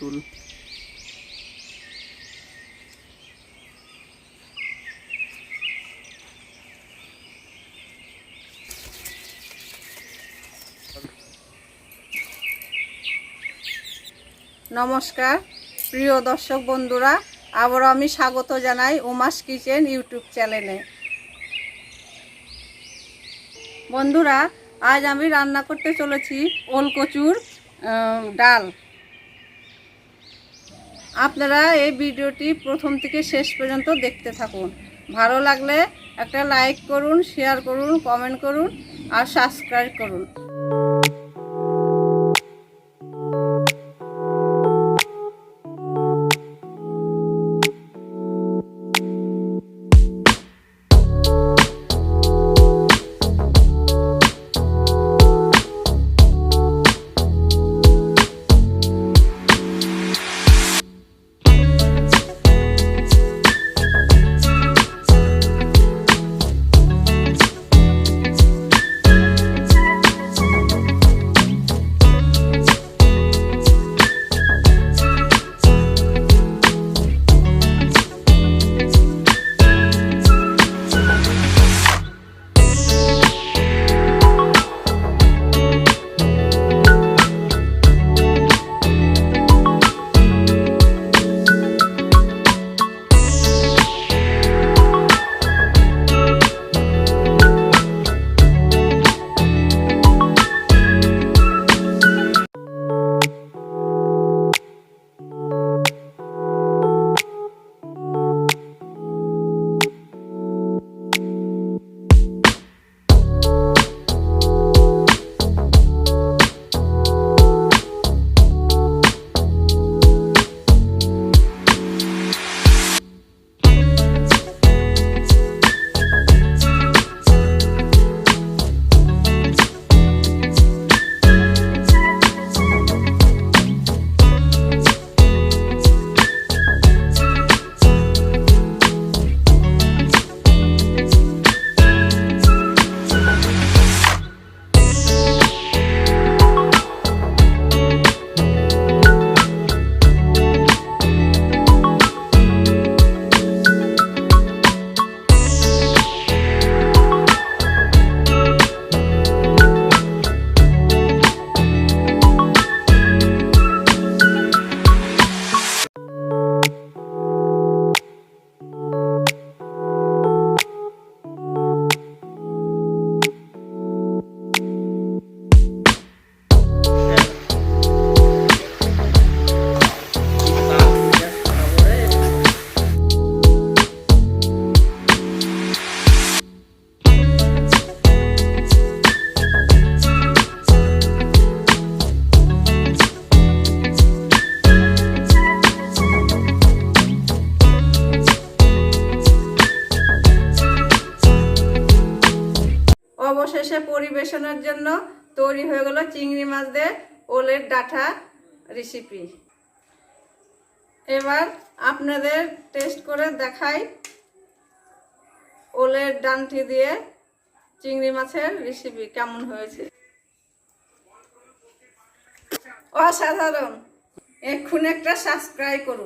তুল নমস্কার, প্রিয় দর্শক বন্ধুরা, আবারও আমি স্বাগত জানাই উমাস কিচেন ইউটিউব চ্যানেলে। বন্ধুরা, আজ আমি রান্না করতে চলেছি ওলকচুর ডাল। আপনারা এই ভিডিওটি প্রথম থেকে শেষ পর্যন্ত দেখতে থাকুন। ভালো লাগলে একটা লাইক করুন, শেয়ার করুন, কমেন্ট করুন আর সাবস্ক্রাইব করুন। অবশেষে পরিবেশনের জন্য তৈরি হয়ে গেল চিংড়ি মাছ দিয়ে ওলের ডাঁটা রেসিপি এবার আপনাদের টেস্ট করে দেখাই ওলের ডানটি দিয়ে চিংড়ি মাছের রেসিপি কেমন হয়েছে। অসাধারণ। এক্ষুনি একটা সাবস্ক্রাইব করুন।